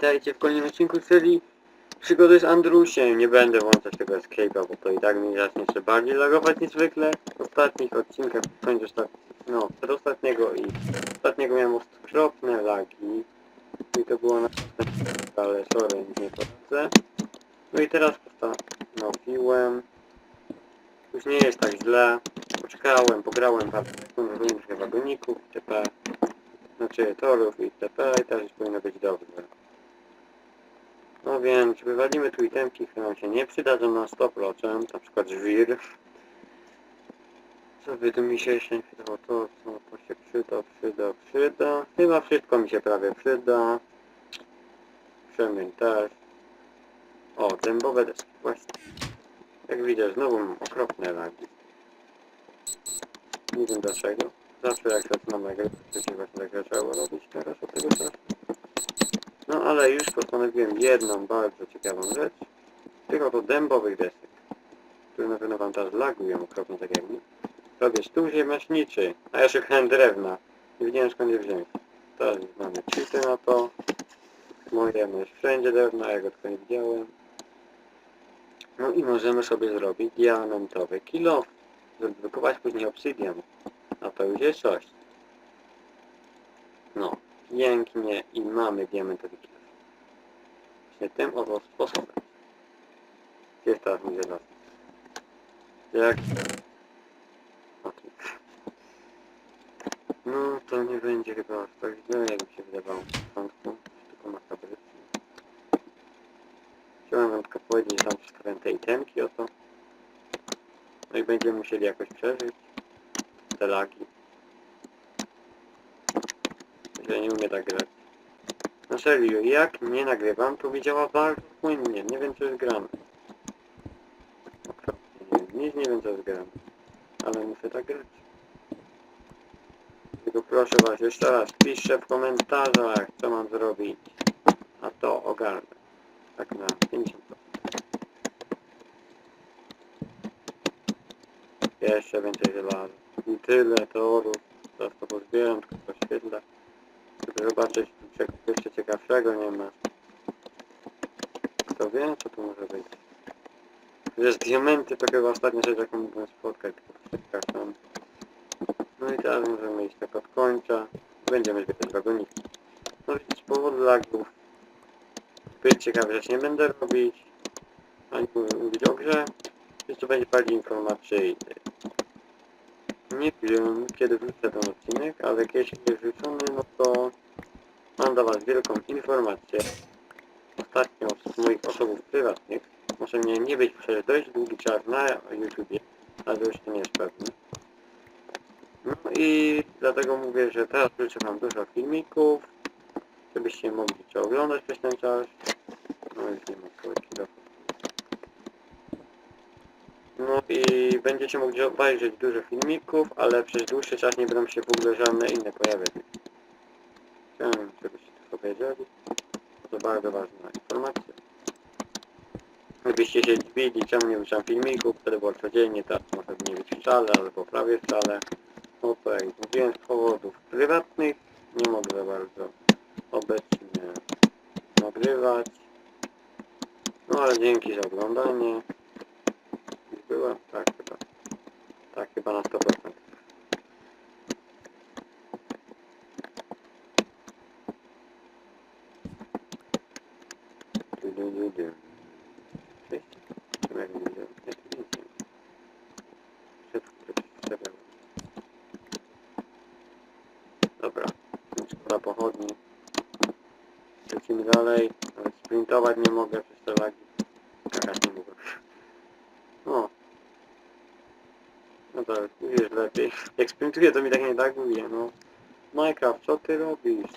Witajcie w kolejnym odcinku serii Przygody z Andrusiem. Nie będę włączać tego escape'a, bo to i tak mi zacznie jeszcze bardziej lagować niż zwykle. W ostatnich odcinkach, ostat... no, przedostatniego i ostatniego miałem okropne lagi. I to było na ale sorry, nie poradzę. No i teraz postanowiłem... Już nie jest tak źle. Poczekałem, pograłem parę sekund, różnych wagoników, itp. Znaczy torów itp. I teraz już powinno być dobrze. No więc wywalimy tu itemki, które nam się nie przydadzą na 100%, na przykład żwir. Co by tu mi się jeszcze nie przydało? To, co to się przyda, przyda, przyda. Chyba wszystko mi się prawie przyda. Przemień też. O, dębowe deski, właśnie. Jak widać, znowu mam okropne lagi. Nie wiem dlaczego. Zawsze jak zaczynam nagrywać, to się właśnie tak zaczęło robić teraz od tego czasu. No ale już postanowiłem jedną bardzo ciekawą rzecz. Tych oto dębowych desek, które na pewno wam teraz lagują okropnie tak jak mi. Robię stół ziemniaczniczy, a ja szukałem drewna. Nie wiedziałem skąd je wziąć. Teraz mamy cheaty na to. Moje no jest wszędzie drewna, ja go tylko nie widziałem. No i możemy sobie zrobić diamentowy kilo. Wykupować później obsydian. A to już jest coś. No, pięknie i mamy diamentowy kilo. Właśnie tym oto sposobem. Gdzie jest teraz mój żelazny? Jak? No to nie będzie chyba aż tak źle, jak się wydawało na początku. Tylko makabrycznie. Chciałem wam tylko powiedzieć, że tam przedstawiam te itemki oto. No i będziemy musieli jakoś przeżyć. Te lagi. Że nie umie tak grać. Na serio, jak nie nagrywam, to mi działa bardzo płynnie. Nie wiem co jest grane. Nic nie wiem co jest grane. Ale muszę tak grać. Tylko proszę was, jeszcze raz, piszcie w komentarzach, co mam zrobić. A to ogarnę. Tak na 50%. Jeszcze więcej żelaza. I tyle torów. Teraz to pozbieram, tylko poświetlę. Zobaczyć, czy jeszcze ciekawszego nie ma. Kto wie, co tu może być. Wiesz, diamenty to chyba ostatnia rzecz, jaką mógłbym spotkać, przepraszam. No i teraz możemy iść tak od końca. Będziemy zbierać wagoniki. No więc z powodu lagów zbyt ciekawe rzeczy nie będę robić. Ani mówić o grze. Więc to będzie bardziej informacyjny. Nie wiem, kiedy wrzucę ten odcinek, ale jeśli jest wrzucony, no to mam dla Was wielką informację. Ostatnio z moich osobów prywatnych, może mnie nie być przez dość długi czas na YouTubie, to jeszcze nie jest pewne. No i dlatego mówię, że teraz wrzucę Wam dużo filmików, żebyście mogli to oglądać przez ten czas. No już nie ma kilo. No i będziecie mogli obejrzeć dużo filmików, ale przez dłuższy czas nie będą się w ogóle żadne inne pojawiać. Chciałem, żebyście to powiedzieli. To bardzo ważna informacja. Gdybyście się dziwili, czemu nie wrzucam filmików, wtedy było codziennie, teraz może nie być wcale, albo prawie wcale. No to jak mówiłem, z powodów prywatnych nie mogę za bardzo obecnie nagrywać. No ale dzięki za oglądanie. Byłem? Tak chyba. Tak chyba na 100%. Du, du, du, du. Cześć. Czemu jak nie widzę? Nie, tu nic nie ma. Szybko ktoś przebrał. Dobra. Szkoda pochodni. Lecimy dalej. Sprintować nie mogę przez te lagi. Skakać nie mogę. O. No to jest lepiej. Jak sprintuję to mi tak nie tak mówię, no. Minecraft, co ty robisz?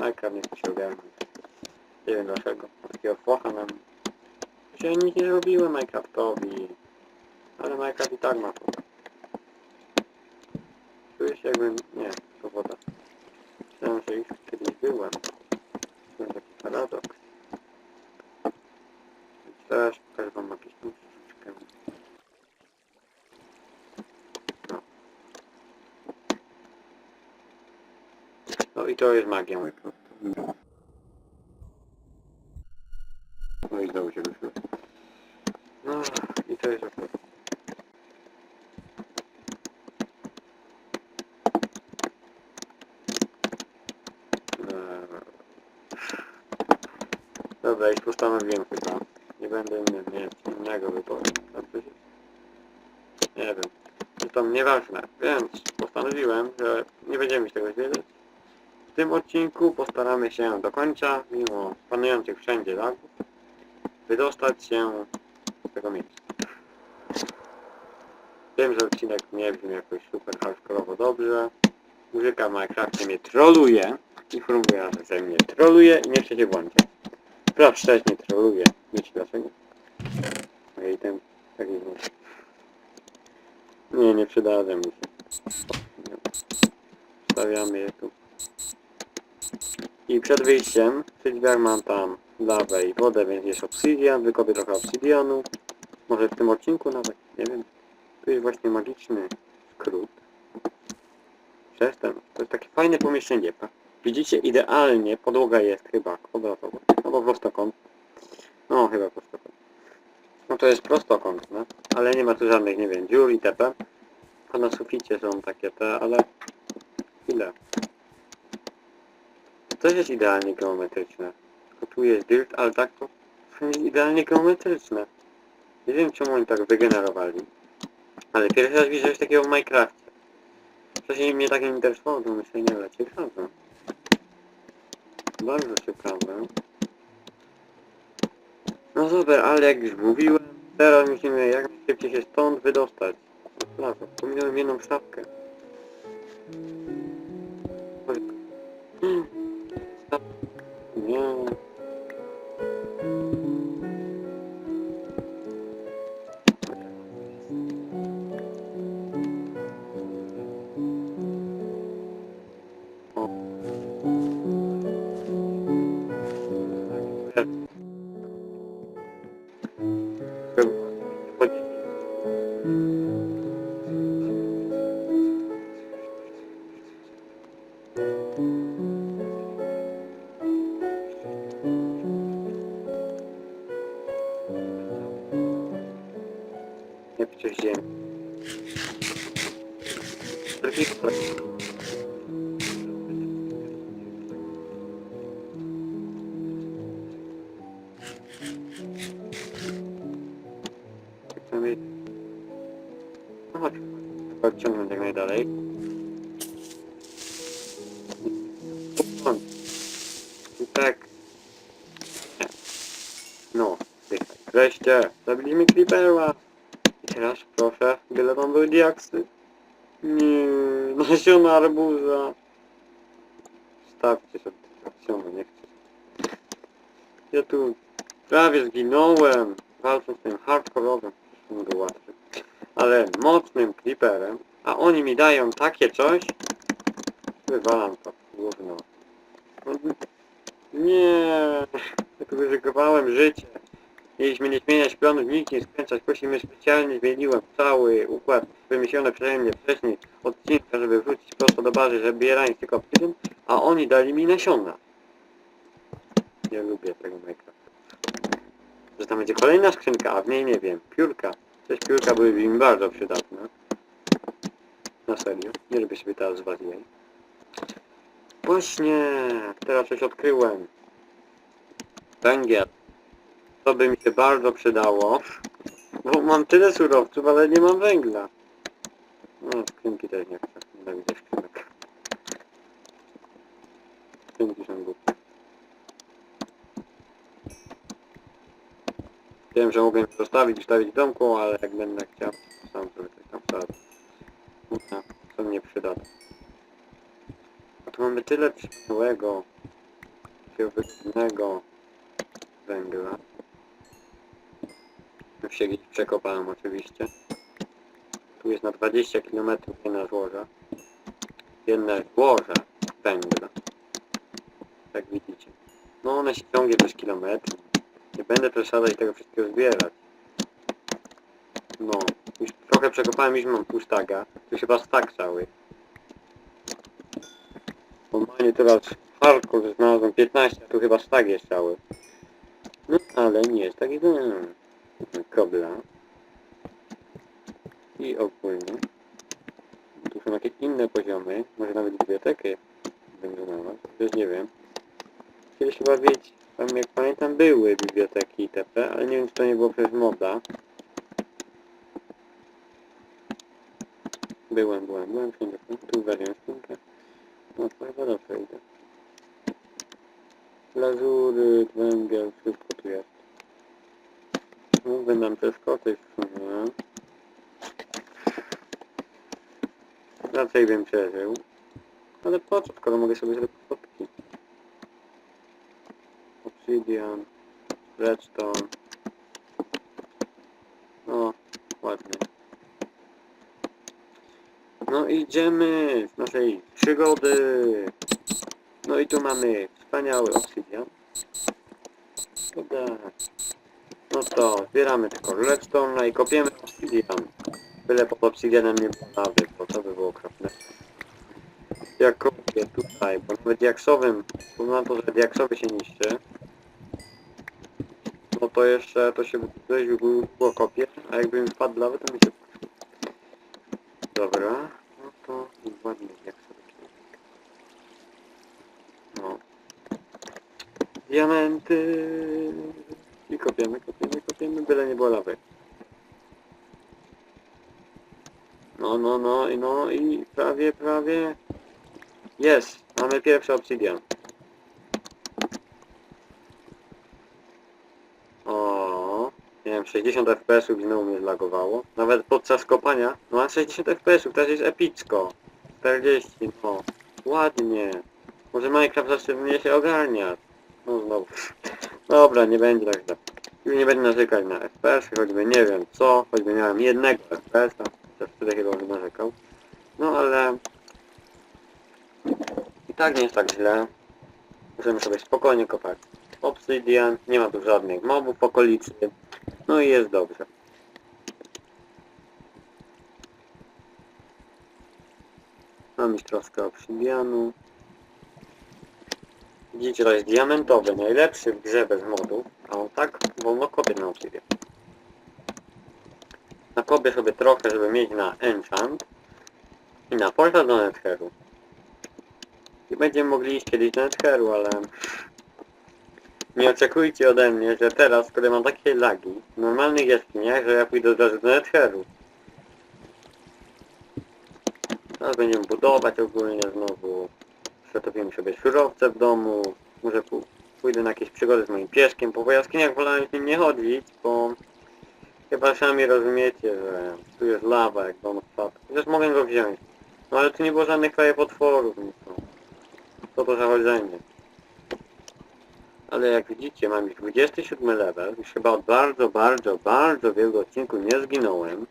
Minecraft nie chce. Nie wiem dlaczego. Takiego focha. Przecież ja nic nie zrobiłem Minecraftowi. Ale Minecraft i tak ma focha. Czuję się jakbym... Nie, to woda. Myślałem, że kiedyś byłem. Paradoks. Teraz pokażę wam jakąś tą sztuczkę. No. No i to jest magia Minecraftowa. to jest okej. Eee. Dobra, już postanowiłem chyba. Nie będę mieć innego wyboru. Przecież- Nie wiem. No to nieważne. Więc postanowiłem, że nie będziemy się tego wiedzieć. W tym odcinku postaramy się do końca, mimo panujących wszędzie lagów, wydostać się z tego miejsca. Wiem, że odcinek nie brzmi jakoś super hardkorowo dobrze. Muzyka w Minecrafcie mnie troluje. Informuję, że mnie troluje i nie chce się włączyć. Sprawdź też nie troluje. Wiecie dlaczego? Ojej, ten taki głos. Nie, nie przydadzę mi się. Stawiamy je tu. I przed wyjściem przy drzwiach mam tam lawę i wodę, więc jest obsydian, wykopię trochę obsydianu. Może w tym odcinku nawet, nie wiem. Tu jest właśnie magiczny skrót. Przestań. To jest takie fajne pomieszczenie. pa. Widzicie, idealnie podłoga jest chyba kwadratowa. Albo prostokąt. No, chyba prostokąt. No to jest prostokąt, no. Ale nie ma tu żadnych, nie wiem, dziur itp. A na suficie są takie te, ale... Chwilę. To jest idealnie geometryczne. Tylko tu jest dirt, ale tak to idealnie geometryczne. Nie wiem czemu oni tak wygenerowali. Ale pierwszy raz widzę coś takiego w Minecrafcie. Wcześniej mnie tak nie interesowało to myślenie, ale ciekawe. Bardzo ciekawe. No super, ale jak już mówiłem, teraz musimy jak najszybciej się stąd wydostać. Prawo, pominąłem jedną szafkę. Nie. No chodź, odciągnąć jak najdalej. I tak. No, dychaj. Wreszcie, zabiliśmy creepera. I teraz proszę, byle tam były diaksy. Nie, nasiona arbuza. Stawcie sobie nasiona, nie chcę. Ja tu prawie zginąłem, walcząc z tym hardkorowym, go łatwy, ale mocnym creeperem, a oni mi dają takie coś, wywalam to gówno. No, Nie, ja tu ryzykowałem życie. Mieliśmy nie zmieniać planów, nikt nie skręcać, prosimy specjalnie zmieniłem cały układ wymyślony przeze mnie wcześniej odcinka, żeby wrócić prosto do bazy, zabierając tylko obsydian, a oni dali mi nasiona. Nie lubię tego Minecraft. Że tam będzie kolejna skrzynka, a w niej nie wiem, piórka. Też piórka byłyby mi bardzo przydatne. Na serio, nie lubię sobie teraz zwać jej. Właśnie, teraz coś odkryłem. Węgiel. To by mi się bardzo przydało. Bo mam tyle surowców, ale nie mam węgla. No, skrzynki też nie chcę. Nienawidzę skrzynek. Skrzynki są głupie. Wiem, że mogę zostawić i w domku, ale jak będę chciał, to sam sobie coś tam wsadzę. No, co mnie przydatne. A tu mamy tyle takiego wygodnego węgla. Już się gdzieś przekopałem oczywiście. Tu jest na 20 km jedna złoża. Jedne złoże węgla. Jak widzicie. No one się ciągnie przez kilometr. Nie będę przesadzać tego wszystkiego zbierać. No, już trochę przekopałem, już mam pół staga. Tu chyba stak cały. Normalnie teraz hardcore znalazłem 15, a tu chyba stag jest cały. No, ale nie jest tak idealny. Kobla. I ogólnie. Tu są jakieś inne poziomy, może nawet bibliotekę będę znalazł, też nie wiem. Kiedyś chyba wiedzieć, tam jak pamiętam były biblioteki itp., ale nie wiem czy to nie było przez moda. Byłem, byłem, byłem wszędzie. Tu wezmę szpinkę. No chyba dobrze idę. Lazury, węgiel, wszystko tu jest. Mógłbym nam przeskoczyć w sumie. Raczej bym przeżył. Ale po co, skoro mogę sobie zrobić Obsidian, redstone. O, ładnie. No idziemy z naszej przygody. No i tu mamy wspaniały obsidian. Dobra. No to zbieramy tylko redstone i kopiemy obsidian. Byle pod obsidianem nie było lawy, bo to by było okropne. Ja kopię tutaj, bo nawet diaksowym, pomimo to, że diaksowy się niszczy, no to jeszcze to się długo kopie, a jakbym wpadł lawę, to mi się Dobra, no to ładnie diaksowy człowiek. No. Diamenty! I kopiemy, kopiemy, kopiemy, byle nie było lawy. No, no, no, i no i prawie, prawie. Jest, mamy pierwszy obsidian. O, nie wiem, 60 fps-ów znowu mnie zlagowało. Nawet podczas kopania, no mam 60 fps-ów, teraz jest epicko. 40, no, ładnie. Może Minecraft zacznie mnie się ogarniać. No znowu. Dobra, nie będzie tak źle. Już nie będę narzekać na FPS, choćby nie wiem co, choćby miałem jednego FPS-a, też wtedy chyba bym narzekał. No ale... I tak nie jest tak źle. Możemy sobie spokojnie kopać obsydian, nie ma tu żadnych mobów w okolicy. No i jest dobrze. Mam już troszkę obsydianu. Widzicie, to jest diamentowy, najlepszy w grze bez modów, a on tak wolno kopie na obsydian. Nakopię sobie trochę, żeby mieć na enchant i na portal do Netheru. I będziemy mogli iść kiedyś do Netheru, ale nie oczekujcie ode mnie, że teraz, skoro mam takie lagi w normalnych jaskiniach, że ja pójdę od razu do Netheru. Teraz będziemy budować ogólnie znowu. Przygotowimy sobie surowce w domu. Może pójdę na jakieś przygody z moim pieskiem, bo po jaskiniach wolałem z nim nie chodzić, bo chyba sami rozumiecie, że tu jest lawa jak dom spadł. Chociaż mogę go wziąć. No ale tu nie było żadnych kraje potworów, nic no. Co to za chodzenie. Ale jak widzicie, mam już 27 level, już chyba od bardzo, bardzo, bardzo wielu odcinków nie zginąłem.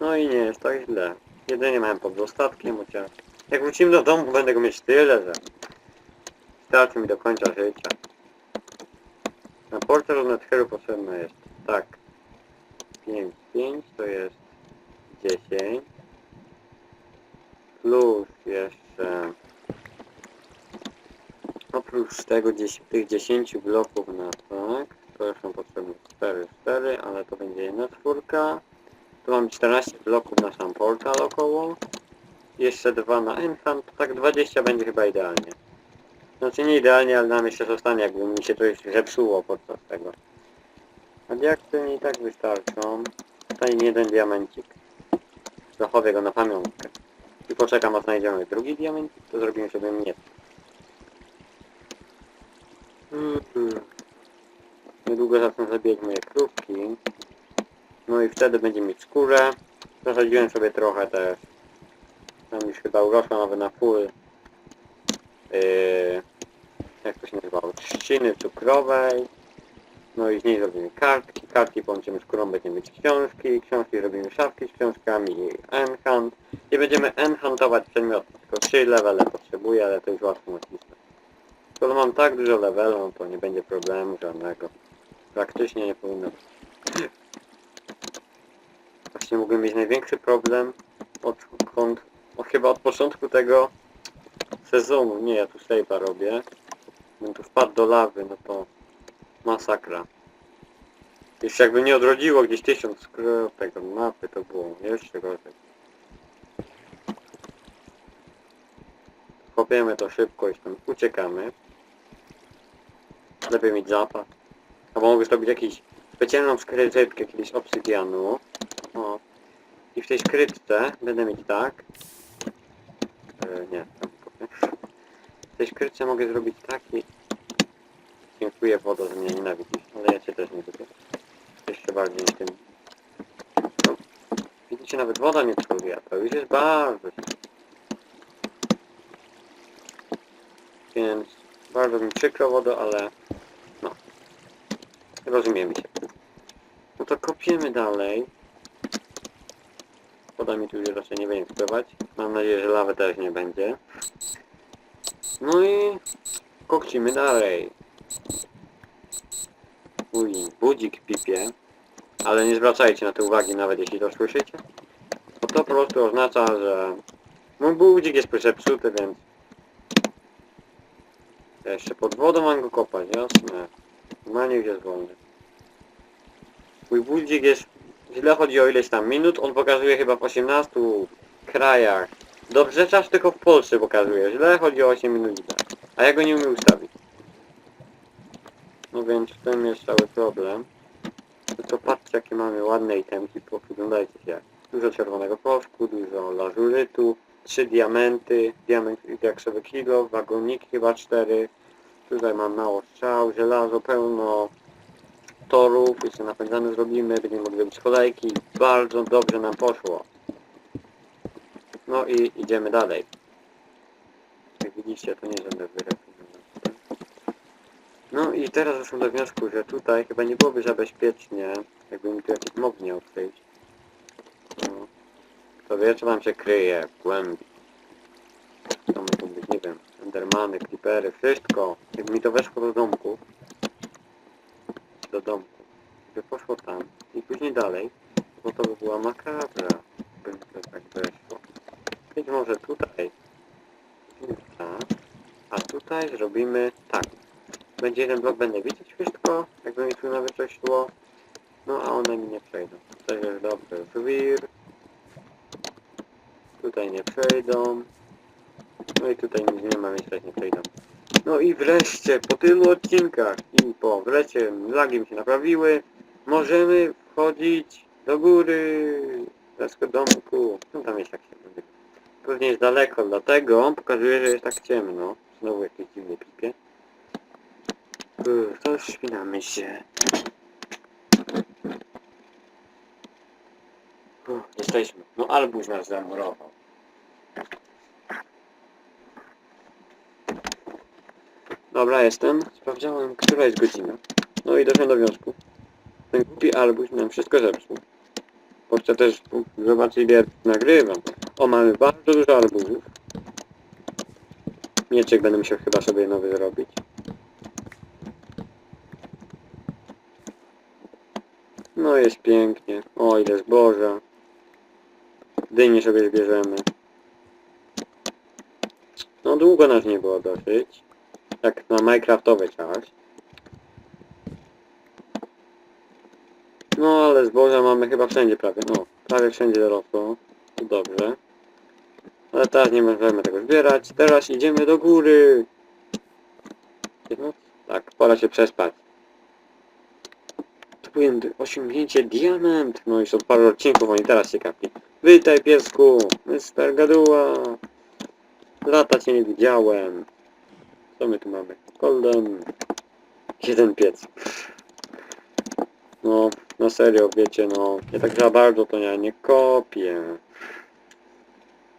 No i nie jest tak źle. Jedynie miałem pod dostatkiem, chociaż jak wrócimy do domu, będę go mieć tyle, że starczy mi do końca życia. Na portal of Netheru potrzebne jest, tak, 5, 5 to jest 10, plus jeszcze Oprócz tego 10, tych 10 bloków na tak, to już są potrzebne 4, 4, ale to będzie jedna czwórka. Tu mam 14 bloków na sam portal około. Jeszcze dwa na enchant, tak 20 będzie chyba idealnie. Znaczy nie idealnie, ale nam jeszcze zostanie, jakby mi się coś zepsuło podczas tego. A diaksy mi i tak wystarczą. Mi jeden diamencik. Zachowię go na pamiątkę. I poczekam aż znajdziemy drugi diamencik, to zrobimy sobie mnie. Mhm. Niedługo zacznę zabijać moje krówki. No i wtedy będzie mieć skórę. Zasadziłem sobie trochę też. Tam już chyba urosła nawet na full. Yy, jak to się nazywało? Trzciny cukrowej. No i z niej zrobimy kartki. Kartki połączymy skórą, będziemy mieć książki. Książki robimy szafki z książkami i enchant. I będziemy enchantować przedmioty. Tylko 3 levele potrzebuję, ale to już łatwo nacisnąć. Skoro mam tak dużo levelu, no to nie będzie problemu żadnego. Praktycznie nie powinno. Właśnie mógłbym mieć największy problem odkąd, o, chyba od początku tego sezonu. Nie, ja tu save'a robię. Bym tu wpadł do lawy, no to masakra. Jeszcze jakby nie odrodziło gdzieś tysiąc kropek od mapy, to było jeszcze gorzej. Kopiemy to szybko i stąd uciekamy. Lepiej mieć zapas. Albo mogę zrobić jakiś specjalną skrytkę kiedyś obsydianu. O. I w tej skrytce będę mieć tak. E, nie. W tej skrytce mogę zrobić taki. Dziękuję wodo, że mnie nienawidzisz, ale ja cię też nie lubię. Jeszcze bardziej tym. No. Widzicie, nawet woda nie a to już jest bardzo Więc bardzo mi przykro wodo, ale. Rozumiemy się. No to kopiemy dalej. Woda mi tu już raczej nie będzie wpływać. Mam nadzieję, że lawy też nie będzie. No i kokcimy dalej. Uj, budzik pipie. Ale nie zwracajcie na to uwagi, nawet jeśli to słyszycie. Bo to po prostu oznacza, że mój budzik jest zepsuty, więc ja jeszcze pod wodą mam go kopać, jasne. Ma niech jest wolny. Mój budzik jest, źle chodzi o ileś tam minut, on pokazuje chyba w 18 krajach. Dobrze czas tylko w Polsce pokazuje, źle chodzi o 8 minut, a ja go nie umiem ustawić. No więc w tym jest cały problem. No to patrzcie jakie mamy ładne itemki, poglądajcie się. Dużo czerwonego proszku, dużo lazurytu, trzy diamenty, diament diaksowy kilo, wagoniki chyba cztery. Tutaj mam mało strzał, żelazo pełno, torów, jeszcze napędzane zrobimy, będziemy mogli robić kolejki. Bardzo dobrze nam poszło. No i idziemy dalej. Jak widzicie, to nie żadne wyroki. No i teraz doszłem do wniosku, że tutaj chyba nie byłoby za bezpiecznie, jakby mi tu jakiś mob nie odkryć. No. Kto wie, co tam się kryje w głębi. Mogą być, nie wiem, endermany, creepery, wszystko. Jakby mi to weszło do domku. Do domku. Gdyby poszło tam i później dalej, bo to by była makabra. Gdyby to tak weszło. Być może tutaj. A tutaj zrobimy tak. Będzie jeden blok, będę widzieć wszystko, jakby mi tu nawet coś szło. No a one mi nie przejdą. To jest dobry żwir. Tutaj nie przejdą. No i tutaj nic nie ma, więc też nie przejdą. No i wreszcie, po tylu odcinkach i po wreszcie lagi mi się naprawiły, możemy wchodzić do góry, do domku. No tam jest tak ciemno. Pewnie jest daleko, dlatego pokazuje, że jest tak ciemno. Znowu jakieś dziwne pipie. Uff, to wspinamy się. Uff, jesteśmy. No Albuś nas zamurował. Dobra, jestem. Sprawdziałem, która jest godzina. No i doszedłem do wniosku. Ten głupi Albuś nam wszystko zepsuł. Bo chcę też zobaczyć ile nagrywam. O, mamy bardzo dużo arbuzów. Mieczek będę musiał chyba sobie nowy zrobić. No jest pięknie. O, ile zboża. Dynie sobie zbierzemy. No długo nas nie było dosyć. Jak na Minecraftowy czas. No ale zboża mamy chyba wszędzie prawie. No, prawie wszędzie dorosło. To dobrze. Ale teraz nie możemy tego zbierać. Teraz idziemy do góry. Tak, pora się przespać. To powiem osiągnięcie diament. No i są paru odcinków, oni teraz się kapli. Witaj piesku, Mr. Gaduła. Lata cię nie widziałem. Co my tu mamy? Golden. Jeden piec. No, na serio, wiecie, no, nie tak za bardzo to ja nie kopię.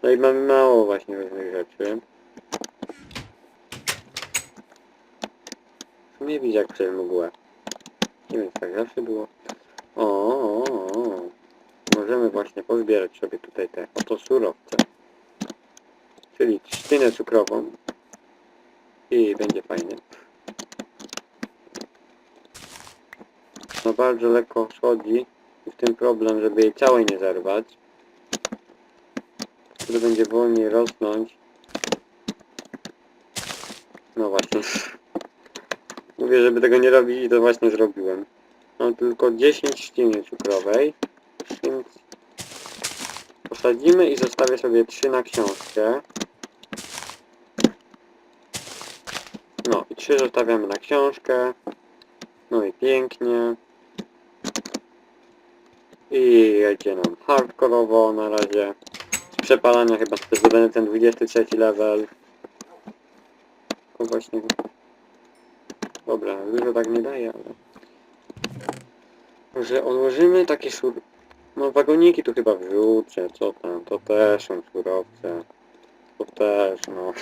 No i mamy mało właśnie różnych rzeczy. Nie widzi jak przez mgłę. Nie wiem, tak zawsze było. O, o, o. Możemy właśnie pozbierać sobie tutaj te oto surowce. Czyli trzcinę cukrową. I będzie fajnie. No bardzo lekko schodzi. I w tym problem, żeby jej całej nie zerwać. Wtedy będzie wolniej rosnąć. No właśnie. Mówię, żeby tego nie robić i to właśnie zrobiłem. Mam tylko 10 trzciny cukrowej, więc posadzimy i zostawię sobie 3 na książkę. No i 3 zostawiamy na książkę. No i pięknie. I jedzie nam hardkorowo na razie. Z przepalania chyba zdobędę ten 23 level. O właśnie. Dobra, dużo tak nie daje, ale... Może odłożymy takie szur... No wagoniki tu chyba wrzucę, co tam, to też są surowce. To też, no.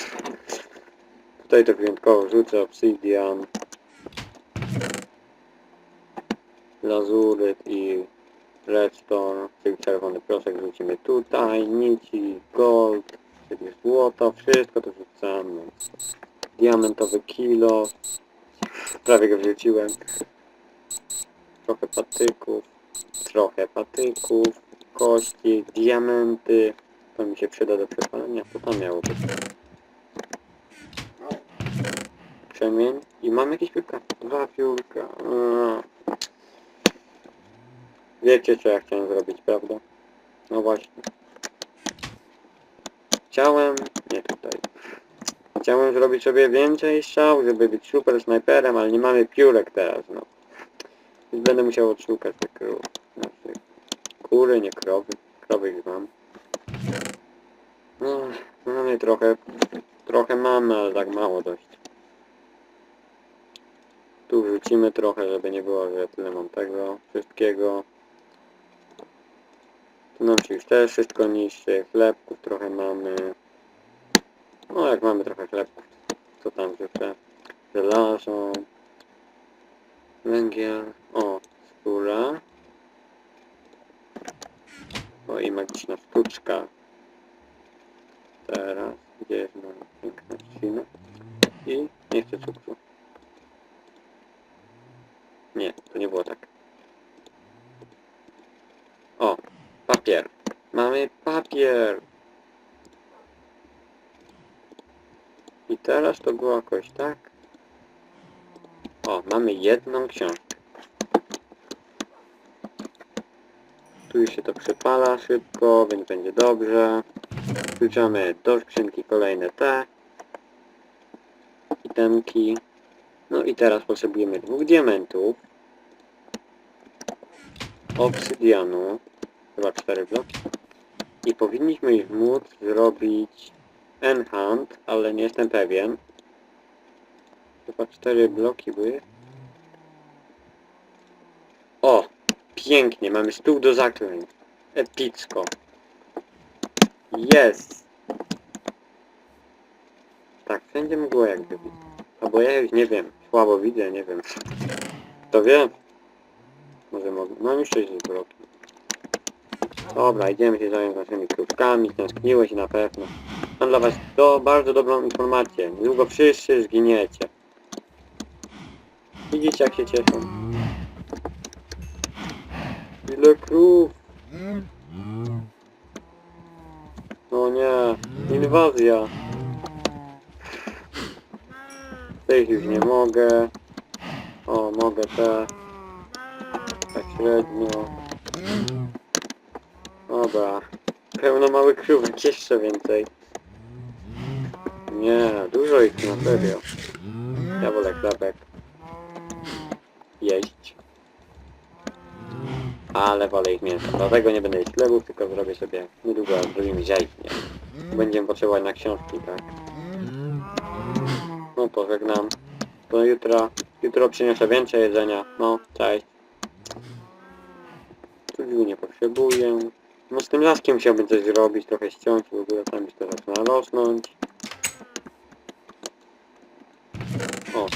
Tutaj to wyjątkowo wrzucę obsydian. Lazuryt i redstone, czyli czerwony proszek wrzucimy tutaj, nici, gold, czyli złoto, wszystko to wrzucamy. Diamentowy kilo, prawie go wrzuciłem. Trochę patyków, trochę patyków, kości, diamenty, to mi się przyda do przepalenia, to tam miało być. Przemień i mam jakieś piórka, dwa piórka. Eee. Wiecie co ja chciałem zrobić, prawda? No właśnie. Chciałem... Nie tutaj. Chciałem zrobić sobie więcej strzał, żeby być super snajperem, ale nie mamy piórek teraz, no. Więc będę musiał odszukać te krów. Znaczy, kury, nie krowy. Krowy już mam. No, mamy trochę... Trochę mamy, ale tak mało dość. Tu wrzucimy trochę, żeby nie było, że ja tyle mam tego wszystkiego. Tu nam się już też wszystko niszczy, chlebków trochę mamy. No jak mamy trochę chlebków, to tam wrzucę. Żelazo. Węgiel. O, skóra. O i magiczna sztuczka. Teraz, gdzie jest moja piękna trzcina? I nie chcę cukru. Nie, to nie było tak. O, papier. Mamy papier. I teraz to było jakoś tak. O, mamy jedną książkę. Tu już się to przepala szybko, więc będzie dobrze. Wrzucamy do skrzynki kolejne te itemki. No i teraz potrzebujemy dwóch diamentów, obsydianu, chyba cztery bloki. I powinniśmy już móc zrobić enchant, ale nie jestem pewien. Chyba cztery bloki były. O! Pięknie, mamy stół do zaklęć. Epicko. Jest! Tak, wszędzie mgło jakby być. Albo ja już nie wiem. Słabo widzę, nie wiem. Kto wie? Może mogę. Mam już 6 bloki. Dobra, idziemy się zająć naszymi krówkami. Tęskniłeś się na pewno. Mam dla was do, bardzo dobrą informację. Niedługo wszyscy zginiecie. Widzicie jak się cieszą? Ile krów? O nie, inwazja. Tych już nie mogę. O, mogę te. Tak średnio. Dobra. Pełno małych krówek, jeszcze więcej. Nie, dużo ich na serio. Ja wolę chlebek. Jeść. Ale wolę ich mięso. Dlatego nie będę jeść chlebów, tylko zrobię sobie niedługo zrobimy ziajśnie. Będziemy potrzebować na książki, tak? No to żegnam. Do jutra. Jutro przyniosę więcej jedzenia. No, cześć. Tu nie potrzebuję. No z tym laskiem chciałbym coś zrobić, trochę ściąć, w ogóle tam już to zaczyna rosnąć. O.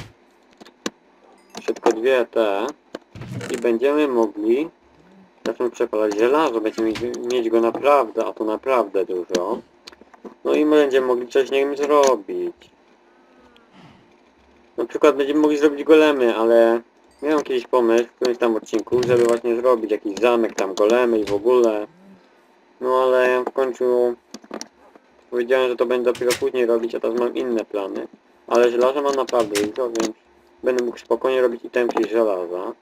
Szybko dwie te. I będziemy mogli zacząć przepalać żelazo, będziemy mieć, go naprawdę, a to naprawdę dużo. No i my będziemy mogli coś nim zrobić. Na przykład będziemy mogli zrobić golemy, ale miałem kiedyś pomysł w którymś tam odcinku, żeby właśnie zrobić jakiś zamek tam golemy i w ogóle. No ale w końcu powiedziałem, że to będę dopiero później robić, a teraz mam inne plany. Ale żelaza mam naprawdę dużo, więc będę mógł spokojnie robić itemki z żelaza.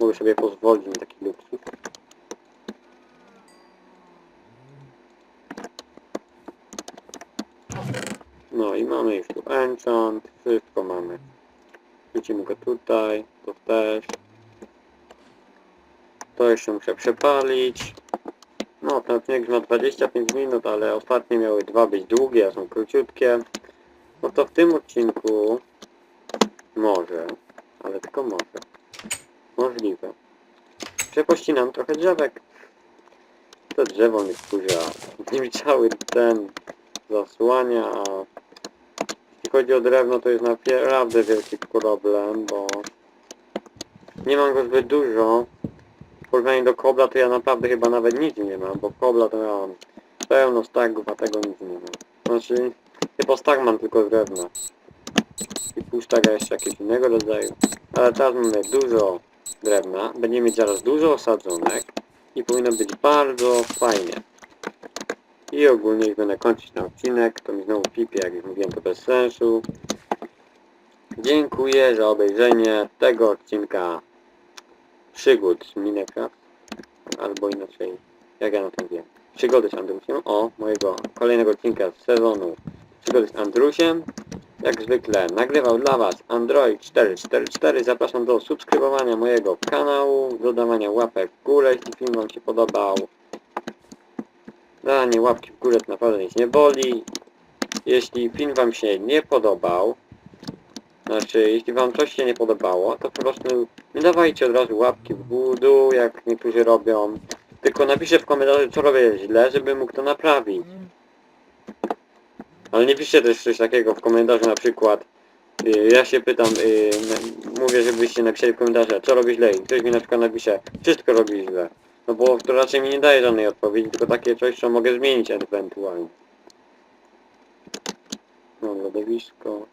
Mogę sobie pozwolić na taki luksus. No i mamy już tu enchant, wszystko mamy. Wrzucimy go tutaj, to też. To jeszcze muszę przepalić. No, ten odcinek ma 25 minut, ale ostatnie miały dwa być długie, a są króciutkie. No to w tym odcinku może, ale tylko może. Możliwe. Przepościnam trochę drzewek. To drzewo mnie wkurza. Cały ten zasłania, a jeśli chodzi o drewno, to jest naprawdę wielki problem, bo nie mam go zbyt dużo. W porównaniu do kobla to ja naprawdę chyba nawet nic nie mam, bo kobla to mam pełno stagów, a tego nic nie mam. Znaczy, chyba stag mam tylko z drewna. I pół jeszcze jakiegoś innego rodzaju. Ale teraz mamy dużo drewna, będziemy mieć zaraz dużo osadzonek i powinno być bardzo fajnie. I ogólnie już będę kończyć ten odcinek, to mi znowu pipie, jak już mówiłem, to bez sensu. Dziękuję za obejrzenie tego odcinka przygód z Minecraft, albo inaczej, jak ja na tym wiem. Przygody z Andrusiem, o, mojego kolejnego odcinka z sezonu Przygody z Andrusiem. Jak zwykle nagrywał dla Was Android 444. Zapraszam do subskrybowania mojego kanału, dodawania łapek w górę, jeśli film Wam się podobał. Danie łapki w górę to naprawdę nic nie boli. Jeśli film Wam się nie podobał, znaczy jeśli Wam coś się nie podobało, to po prostu nie dawajcie od razu łapki w górę, jak niektórzy robią. Tylko napiszę w komentarzu, co robię źle, żeby mógł to naprawić. Ale nie piszcie też coś takiego w komentarzu na przykład. y, Ja się pytam, y, mówię, żebyście napisali w komentarzu, co robi źle i ktoś mi na przykład napisze, wszystko robi źle. No bo to raczej mi nie daje żadnej odpowiedzi, tylko takie coś, co mogę zmienić ewentualnie. No, lodowisko.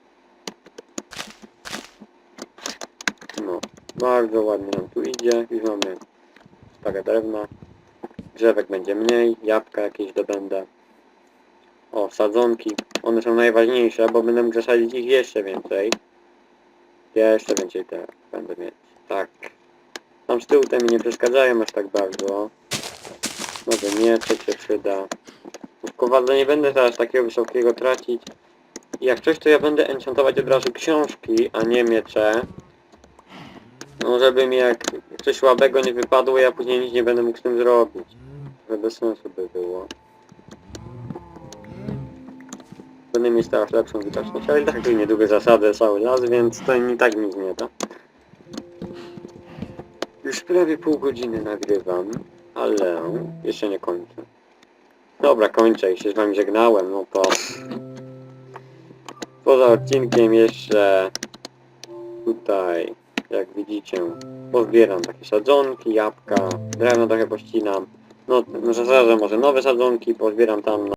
No, bardzo ładnie nam tu idzie. Już mamy stare drewna. Drzewek będzie mniej, jabłka jakieś dobędę. O, sadzonki. One są najważniejsze, bo będę mógł zasadzić ich jeszcze więcej. Jeszcze więcej teraz będę mieć. Tak. Tam z tyłu te mi nie przeszkadzają aż tak bardzo. Nowy mieczek się przyda. W kowadle nie będę teraz takiego wysokiego tracić. Jak coś, to ja będę enchantować od razu książki, a nie miecze. No, żeby mi jak coś słabego nie wypadło, ja później nic nie będę mógł z tym zrobić. Bez sensu by było. Będę mieć teraz lepszą widoczność, ale i tak niedługo zasadę cały las, więc to i tak nic nie da. Już prawie pół godziny nagrywam, ale jeszcze nie kończę. Dobra, kończę i się z wami żegnałem, no to... Poza odcinkiem jeszcze tutaj, jak widzicie, pozbieram takie sadzonki, jabłka, drewno trochę pościnam. No, no zasadzę może nowe sadzonki, pozbieram tam